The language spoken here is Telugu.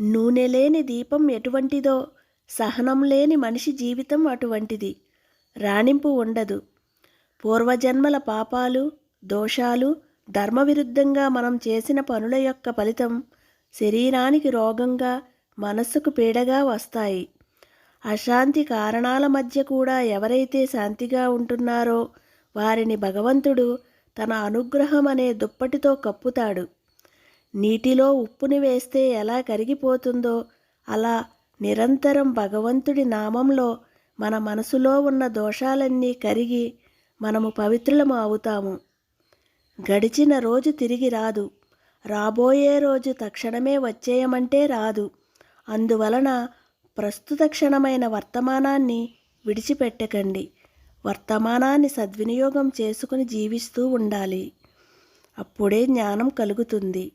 నూనె లేని దీపం ఎటువంటిదో సహనం లేని మనిషి జీవితం అటువంటిది. రాణింపు ఉండదు. పూర్వజన్మల పాపాలు దోషాలు ధర్మవిరుద్ధంగా మనం చేసిన పనుల యొక్క ఫలితం శరీరానికి రోగంగా మనస్సుకు పీడగా వస్తాయి. అశాంతి కారణాల మధ్య కూడా ఎవరైతే శాంతిగా ఉంటున్నారో వారిని భగవంతుడు తన అనుగ్రహం అనే దుప్పటితో కప్పుతాడు. నీటిలో ఉప్పుని వేస్తే ఎలా కరిగిపోతుందో అలా నిరంతరం భగవంతుడి నామంలో మన మనసులో ఉన్న దోషాలన్నీ కరిగి మనము పవిత్రులము అవుతాము. గడిచిన రోజు తిరిగి రాదు. రాబోయే రోజు తక్షణమే వచ్చేయమంటే రాదు. అందువలన ప్రస్తుత క్షణమైన వర్తమానాన్ని విడిచిపెట్టకండి. వర్తమానాన్ని సద్వినియోగం చేసుకుని జీవిస్తూ ఉండాలి. అప్పుడే జ్ఞానం కలుగుతుంది.